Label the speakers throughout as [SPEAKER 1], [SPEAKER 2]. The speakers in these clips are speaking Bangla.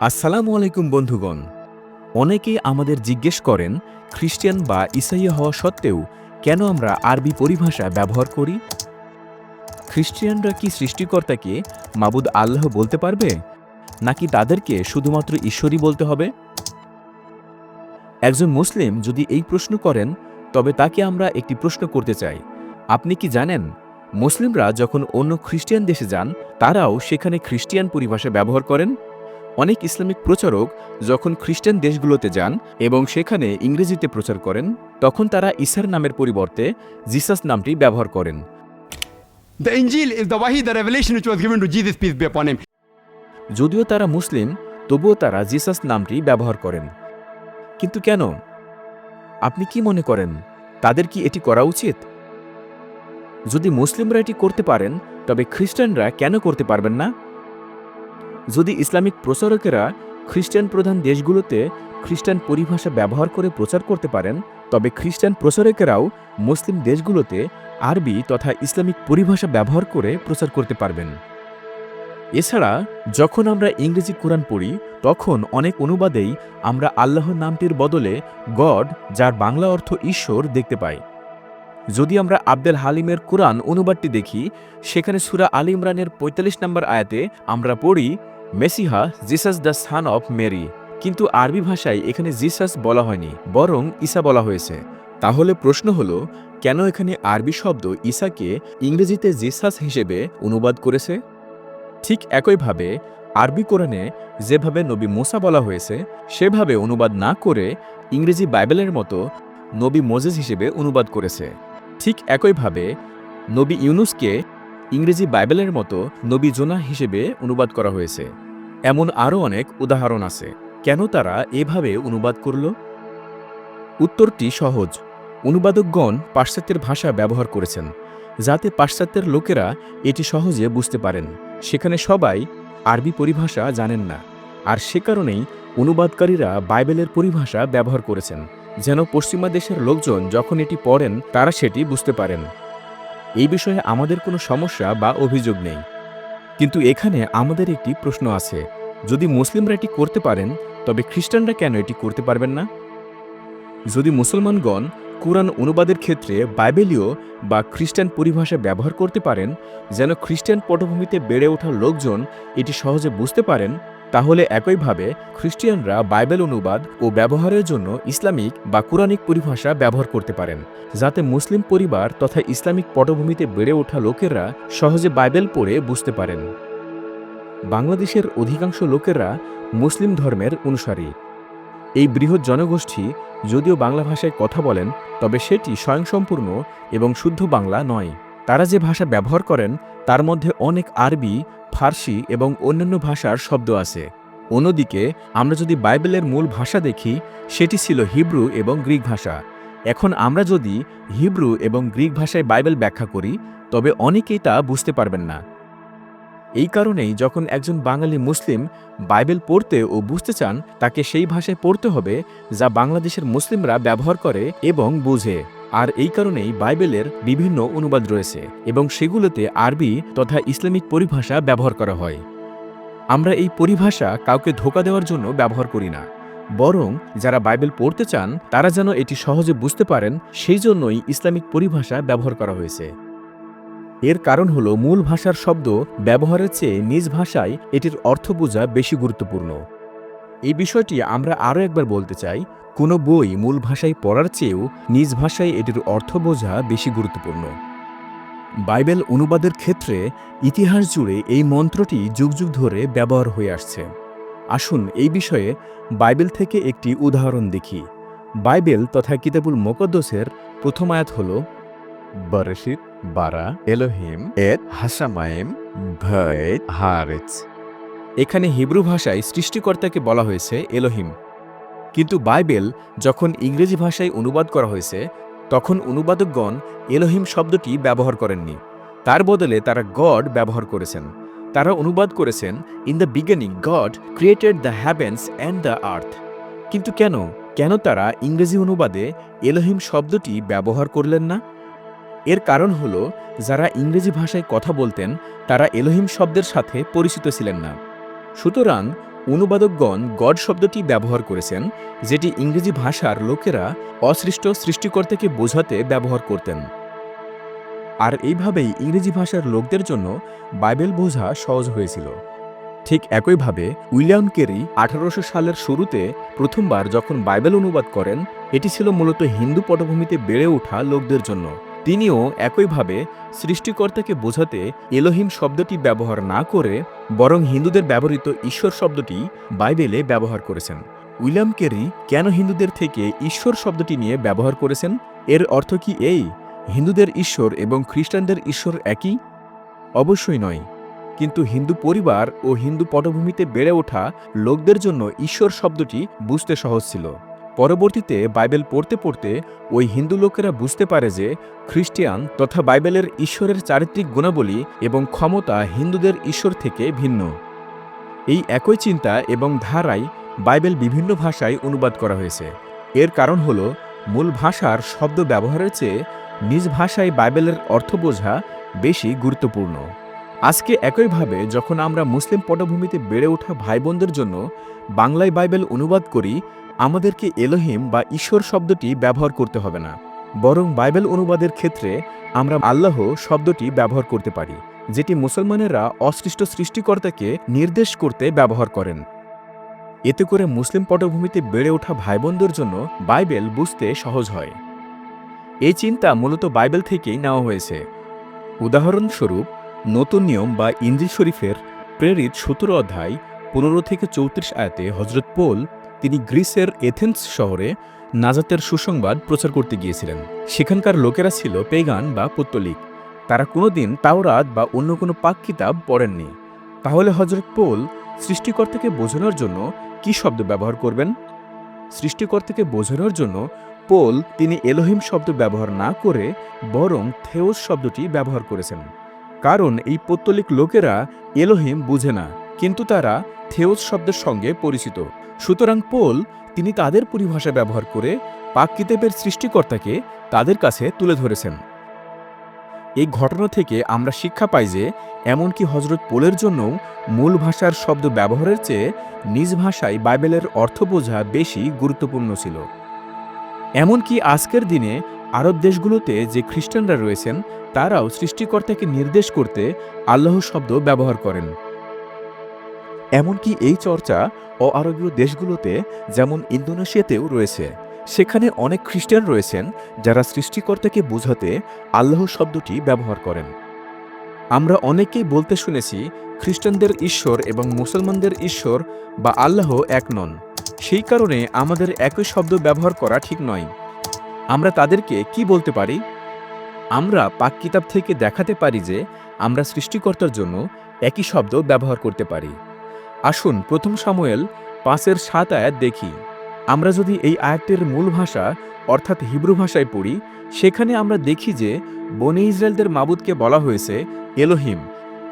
[SPEAKER 1] আসসালামু আলাইকুম বন্ধুগণ। অনেকেই আমাদের জিজ্ঞেস করেন, খ্রিস্টান বা ইসাইয়া হওয়া সত্ত্বেও কেন আমরা আরবি পরিভাষা ব্যবহার করি? খ্রিস্টিয়ানরা কি সৃষ্টিকর্তাকে মাবুদ আল্লাহ বলতে পারবে? নাকি তাদেরকে শুধুমাত্র ঈশ্বরই বলতে হবে? একজন মুসলিম যদি এই প্রশ্ন করেন, তবে তাকে আমরা একটি প্রশ্ন করতে চাই। আপনি কি জানেন, মুসলিমরা যখন অন্য খ্রিস্টিয়ান দেশে যান, তারাও সেখানে খ্রিস্টিয়ান পরিভাষা ব্যবহার করেন? অনেক ইসলামিক প্রচারক যখন খ্রিস্টান দেশগুলোতে যান এবং সেখানে ইংরেজিতে প্রচার করেন তখন তারা ইসার নামের পরিবর্তে জিসাস নামটি ব্যবহার করেন।
[SPEAKER 2] The Injil is the Wahi, the revelation which was given to Jesus, peace be upon him.
[SPEAKER 1] যদিও তারা মুসলিম তবুও তারা জিসাস নামটি ব্যবহার করেন। কিন্তু কেন? আপনি কি মনে করেন তাদের কি এটি করা উচিত? যদি মুসলিমরা এটি করতে পারেন তবে খ্রিস্টানরা কেন করতে পারবেন না? যদি ইসলামিক প্রচারকেরা খ্রিস্টান প্রধান দেশগুলোতে খ্রিস্টান পরিভাষা ব্যবহার করে প্রচার করতে পারেন, তবে খ্রিস্টান প্রচারকেরাও মুসলিম দেশগুলোতে আরবি তথা ইসলামিক পরিভাষা ব্যবহার করে প্রচার করতে পারবেন। এছাড়া, যখন আমরা ইংরেজি কোরআন পড়ি, তখন অনেক অনুবাদেই আমরা আল্লাহর নামটির বদলে গড, যার বাংলা অর্থ ঈশ্বর, দেখতে পাই। যদি আমরা আব্দেল হালিমের কোরআন অনুবাদটি দেখি, সেখানে সুরা আলী ইমরানের পঁয়তাল্লিশ নম্বর আয়াতে আমরা পড়ি messiah Jesus the son of Mary. কিন্তু আরবি ভাষায় এখানে জিসাস বলা হয়নি, বরং ঈসা বলা হয়েছে। তাহলে প্রশ্ন হলো, কেন এখানে আরবি শব্দ ঈসাকে ইংরেজিতে জিসাস হিসেবে অনুবাদ করেছে? ঠিক একইভাবে, আরবি কোরআনে যেভাবে নবী মোসা বলা হয়েছে, সেভাবে অনুবাদ না করে ইংরেজি বাইবেলের মতো নবী মোজেস হিসেবে অনুবাদ করেছে। ঠিক একইভাবে, নবী ইউনুসকে ইংরেজি বাইবেলের মতো নবী জোনা হিসেবে অনুবাদ করা হয়েছে। এমন আরও অনেক উদাহরণ আছে। কেন তারা এভাবে অনুবাদ করল? উত্তরটি সহজ। অনুবাদকগণ পাশ্চাত্যের ভাষা ব্যবহার করেছেন, যাতে পাশ্চাত্যের লোকেরা এটি সহজে বুঝতে পারেন। সেখানে সবাই আরবি পরিভাষা জানেন না, আর সে কারণেই অনুবাদকারীরা বাইবেলের পরিভাষা ব্যবহার করেছেন। যেন পশ্চিমা দেশের লোকজন যখন এটি পড়েন, তারা সেটি বুঝতে পারেন। এই বিষয়ে আমাদের কোনো সমস্যা বা অভিযোগ নেই। কিন্তু এখানে আমাদের একটি প্রশ্ন আছে। যদি মুসলিমরা এটি করতে পারেন, তবে খ্রিস্টানরা কেন এটি করতে পারবেন না? যদি মুসলমানগণ কোরআন অনুবাদের ক্ষেত্রে বাইবেলীয় বা খ্রিস্টান পরিভাষা ব্যবহার করতে পারেন, যেন খ্রিস্টান পটভূমিতে বেড়ে ওঠা লোকজন এটি সহজে বুঝতে পারেন তাহলে একইভাবে খ্রিস্টিয়ানরা বাইবেল অনুবাদ ও ব্যবহারের জন্য ইসলামিক বা কুরানিক পরিভাষা ব্যবহার করতে পারেন, যাতে মুসলিম পরিবার তথা ইসলামিক পটভূমিতে বেড়ে ওঠা লোকেরা সহজে বাইবেল পড়ে বুঝতে পারেন। বাংলাদেশের অধিকাংশ লোকেরা মুসলিম ধর্মের অনুসারী। এই বৃহৎ জনগোষ্ঠী যদিও বাংলা ভাষায় কথা বলেন, তবে সেটি স্বয়ংসম্পূর্ণ এবং শুদ্ধ বাংলা নয়। তারা যে ভাষা ব্যবহার করেন, তার মধ্যে অনেক আরবি, ফার্সি এবং অন্যান্য ভাষার শব্দ আছে। অন্যদিকে, আমরা যদি বাইবেলের মূল ভাষা দেখি, সেটি ছিল হিব্রু এবং গ্রিক ভাষা। এখন আমরা যদি হিব্রু এবং গ্রিক ভাষায় বাইবেল ব্যাখ্যা করি, তবে অনেকেই তা বুঝতে পারবেন না। এই কারণেই যখন একজন বাঙালি মুসলিম বাইবেল পড়তে ও বুঝতে চান, তাকে সেই ভাষায় পড়তে হবে, যা বাংলাদেশের মুসলিমরা ব্যবহার করে এবং বুঝে। আর এই কারণেই বাইবেলের বিভিন্ন অনুবাদ রয়েছে এবং সেগুলোতে আরবি তথা ইসলামিক পরিভাষা ব্যবহার করা হয়। আমরা এই পরিভাষা কাউকে ধোকা দেওয়ার জন্য ব্যবহার করি না, বরং যারা বাইবেল পড়তে চান, তারা যেন এটি সহজে বুঝতে পারেন, সেই জন্যই ইসলামিক পরিভাষা ব্যবহার করা হয়েছে। এর কারণ হল মূল ভাষার শব্দ ব্যবহারের চেয়ে নিজ ভাষায় এটির অর্থ বোঝা বেশি গুরুত্বপূর্ণ। এই বিষয়টি আমরা আরও একবার বলতে চাই কোনো বই মূল ভাষায় পড়ার চেয়েও নিজ ভাষায় এটির অর্থ বোঝা বেশি গুরুত্বপূর্ণ। বাইবেল অনুবাদের ক্ষেত্রে ইতিহাস জুড়ে এই মন্ত্রটি যুগ যুগ ধরে ব্যবহার হয়ে আসছে। আসুন এই বিষয়ে বাইবেল থেকে একটি উদাহরণ দেখি। বাইবেল তথা কিতাবুল মোকদ্দসের প্রথম আয়াত হল বরশিত বারা এলোহিম এত হাসামায়েম ভয়েত হারেচ এখানে হিব্রু ভাষায় সৃষ্টিকর্তাকে বলা হয়েছে এলোহিম। কিন্তু বাইবেল যখন ইংরেজি ভাষায় অনুবাদ করা হয়েছে, তখন অনুবাদকগণ এলোহিম শব্দটি ব্যবহার করেননি। তার বদলে তারা গড ব্যবহার করেছেন। তারা অনুবাদ করেছেন in the beginning God created the heavens and the earth কিন্তু কেন? কেন তারা ইংরেজি অনুবাদে এলোহিম শব্দটি ব্যবহার করলেন না? এর কারণ হল, যারা ইংরেজি ভাষায় কথা বলতেন, তারা এলোহিম শব্দের সাথে পরিচিত ছিলেন না। সুতরাং অনুবাদকগণ গড শব্দটি ব্যবহার করেছেন, যেটি ইংরেজি ভাষার লোকেরা অসৃষ্ট সৃষ্টিকর্তাকে বোঝাতে ব্যবহার করতেন। আর এইভাবেই ইংরেজি ভাষার লোকদের জন্য বাইবেল বোঝা সহজ হয়েছিল। ঠিক একইভাবে উইলিয়াম কেরি আঠারোশো সালের শুরুতে প্রথমবার যখন বাইবেল অনুবাদ করেন, এটি ছিল মূলত হিন্দু পটভূমিতে বেড়ে ওঠা লোকদের জন্য। তিনিও একইভাবে সৃষ্টিকর্তাকে বোঝাতে এলোহিম শব্দটি ব্যবহার না করে বরং হিন্দুদের ব্যবহৃত ঈশ্বর শব্দটি বাইবেলে ব্যবহার করেছেন। উইলিয়াম কেরি কেন হিন্দুদের থেকে ঈশ্বর শব্দটি নিয়ে ব্যবহার করেছেন? এর অর্থ কি এই? হিন্দুদের ঈশ্বর এবং খ্রিস্টানদের ঈশ্বর একই? অবশ্যই নয়। কিন্তু হিন্দু পরিবার ও হিন্দু পটভূমিতে বেড়ে ওঠা লোকদের জন্য ঈশ্বর শব্দটি বুঝতে সহজ ছিল। পরবর্তীতে বাইবেল পড়তে পড়তে ওই হিন্দু লোকেরা বুঝতে পারে যে খ্রিস্টিয়ান তথা বাইবেলের ঈশ্বরের চারিত্রিক গুণাবলী এবং ক্ষমতা হিন্দুদের ঈশ্বর থেকে ভিন্ন। এই একই চিন্তা এবং ধারায় বাইবেল বিভিন্ন ভাষায় অনুবাদ করা হয়েছে। এর কারণ হল, মূল ভাষার শব্দ ব্যবহারের চেয়ে নিজ ভাষায় বাইবেলের অর্থ বোঝা বেশি গুরুত্বপূর্ণ। আজকে একইভাবে যখন আমরা মুসলিম পটভূমিতে বেড়ে ওঠা ভাই বোনদের জন্য বাংলায় বাইবেল অনুবাদ করি আমাদেরকে এলোহিম বা ঈশ্বর শব্দটি ব্যবহার করতে হবে না, বরং বাইবেল অনুবাদের ক্ষেত্রে আমরা আল্লাহ শব্দটি ব্যবহার করতে পারি, যেটি মুসলমানেরা অসৃষ্ট সৃষ্টিকর্তাকে নির্দেশ করতে ব্যবহার করেন। এতে করে মুসলিম পটভূমিতে বেড়ে ওঠা ভাই বোনদের জন্য বাইবেল বুঝতে সহজ হয়। এই চিন্তা মূলত বাইবেল থেকেই নেওয়া হয়েছে। উদাহরণস্বরূপ, নতুন নিয়ম বা ইঞ্জিল শরীফের প্রেরিত সতেরো অধ্যায় পনেরো থেকে চৌত্রিশ আয়াতে হজরত পোল তিনি গ্রিসের এথেন্স শহরে নাজাতের সুসংবাদ প্রচার করতে গিয়েছিলেন। সেখানকার লোকেরা ছিল পেগান বা পত্তলিক। তারা কোনোদিন তাওরাত বা অন্য কোনো পাক কিতাব পড়েননি। তাহলে হজরত পোল সৃষ্টিকর্তাকে বোঝানোর জন্য কি শব্দ ব্যবহার করবেন? সৃষ্টিকর্তাকে বোঝানোর জন্য পোল তিনি এলোহিম শব্দ ব্যবহার না করে বরং থেওস শব্দটি ব্যবহার করেছেন। কারণ এই পত্তলিক লোকেরা এলোহিম বুঝে না, কিন্তু তারা থেওস শব্দের সঙ্গে পরিচিত। সুতরাং পোল তিনি তাদের পরিভাষা ব্যবহার করে পাক কিতাবের সৃষ্টিকর্তাকে তাদের কাছে তুলে ধরেছেন। এই ঘটনা থেকে আমরা শিক্ষা পাই যে, এমনকি হজরত পোলের জন্যও মূল ভাষার শব্দ ব্যবহারের চেয়ে নিজ ভাষায় বাইবেলের অর্থ বোঝা বেশি গুরুত্বপূর্ণ ছিল। এমনকি আজকের দিনে আরব দেশগুলোতে যে খ্রিস্টানরা রয়েছেন, তারাও সৃষ্টিকর্তাকে নির্দেশ করতে আল্লাহ শব্দ ব্যবহার করেন। এমনকি এই চর্চা ও আরবীয় দেশগুলোতে, যেমন ইন্দোনেশিয়াতেও রয়েছে। সেখানে অনেক খ্রিস্টান রয়েছেন যারা সৃষ্টিকর্তাকে বোঝাতে আল্লাহ শব্দটি ব্যবহার করেন। আমরা অনেকেই বলতে শুনেছি, খ্রিস্টানদের ঈশ্বর এবং মুসলমানদের ঈশ্বর বা আল্লাহ এক নন। সেই কারণে আমাদের একই শব্দ ব্যবহার করা ঠিক নয়। আমরা তাদেরকে কি বলতে পারি? আমরা পাক কিতাব থেকে দেখাতে পারি যে আমরা সৃষ্টিকর্তার জন্য একই শব্দ ব্যবহার করতে পারি। আসুন প্রথম সামুয়েল পাঁচের সাত আয়াত দেখি। আমরা যদি এই আয়াতটির মূল ভাষা, অর্থাৎ হিব্রু ভাষায় পড়ি, সেখানে আমরা দেখি যে বনে ইসরায়েলদের মাবুদকে বলা হয়েছে এলোহিম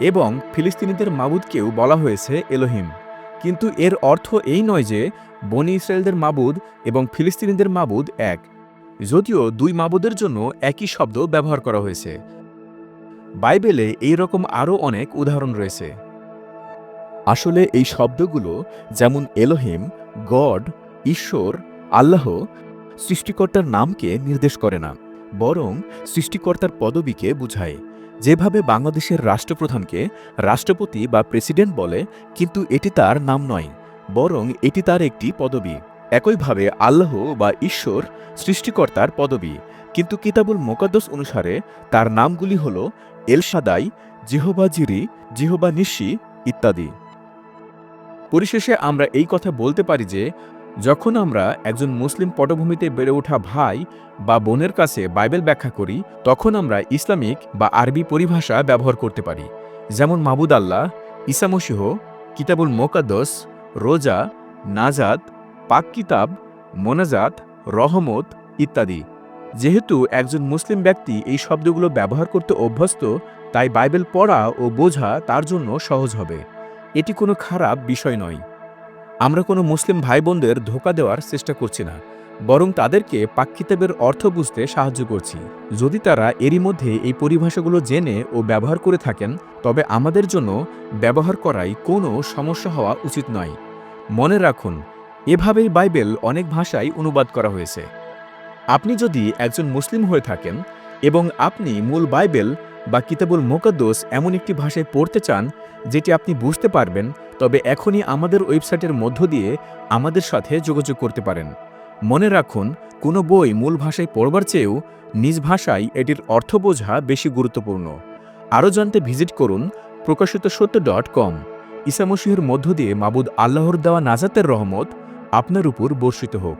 [SPEAKER 1] এবং ফিলিস্তিনিদের মাবুদকেও বলা হয়েছে এলোহিম। কিন্তু এর অর্থ এই নয় যে বনি ইসরায়েলদের মাবুদ এবং ফিলিস্তিনিদের মাবুদ এক। যদিও দুই মাবুদের জন্য একই শব্দ ব্যবহার করা হয়েছে। বাইবেলে এই রকম আরও অনেক উদাহরণ রয়েছে। আসলে এই শব্দগুলো যেমন এলোহিম, গড, ঈশ্বর, আল্লাহ, সৃষ্টিকর্তার নামকে নির্দেশ করে না, বরং সৃষ্টিকর্তার পদবীকে বুঝায়। যেভাবে বাংলাদেশের রাষ্ট্রপ্রধানকে রাষ্ট্রপতি বা প্রেসিডেন্ট বলে, কিন্তু এটি তার নাম নয়, বরং এটি তার একটি পদবী। একইভাবে আল্লাহ বা ঈশ্বর সৃষ্টিকর্তার পদবী, কিন্তু কিতাবুল মোকাদ্দস অনুসারে তার নামগুলি হল এলসাদাই জিহবা জিরি, জিহবা নিশি ইত্যাদি। পরিশেষে আমরা এই কথা বলতে পারি যে, যখন আমরা একজন মুসলিম পটভূমিতে বেড়ে ওঠা ভাই বা বোনের কাছে বাইবেল ব্যাখ্যা করি, তখন আমরা ইসলামিক বা আরবি পরিভাষা ব্যবহার করতে পারি। যেমন মাবুদ আল্লাহ ইসামসিহ কিতাবুল মোকাদ্দস, রোজা, নাজাত, পাক কিতাব, মোনাজাত, রহমত ইত্যাদি। যেহেতু একজন মুসলিম ব্যক্তি এই শব্দগুলো ব্যবহার করতে অভ্যস্ত, তাই বাইবেল পড়া ও বোঝা তার জন্য সহজ হবে। এটি কোনো খারাপ বিষয় নয়। আমরা কোনো মুসলিম ভাই বোনদের ধোকা দেওয়ার চেষ্টা করছি না, বরং তাদেরকে পাক্কিতাবের অর্থ বুঝতে সাহায্য করছি। যদি তারা এরই মধ্যে এই পরিভাষাগুলো জেনে ও ব্যবহার করে থাকেন, তবে আমাদের জন্য ব্যবহার করাই কোনো সমস্যা হওয়া উচিত নয়। মনে রাখুন, এভাবেই বাইবেল অনেক ভাষায় অনুবাদ করা হয়েছে। আপনি যদি একজন মুসলিম হয়ে থাকেন এবং আপনি মূল বাইবেল বা কিতাবুল মোকাদ্দোস এমন একটি ভাষায় পড়তে চান, যেটি আপনি বুঝতে পারবেন, তবে এখনই আমাদের ওয়েবসাইটের মধ্য দিয়ে আমাদের সাথে যোগাযোগ করতে পারেন। মনে রাখুন, কোনো বই মূল ভাষায় পড়বার চেয়েও নিজ ভাষায় এটির অর্থ বোঝা বেশি গুরুত্বপূর্ণ। আরও জানতে ভিজিট করুন প্রকাশিত সত্য ডট কম। ইসামসিহের মধ্য দিয়ে মাবুদ আল্লাহর দেওয়া নাজাতের রহমত আপনার উপর বর্ষিত হোক।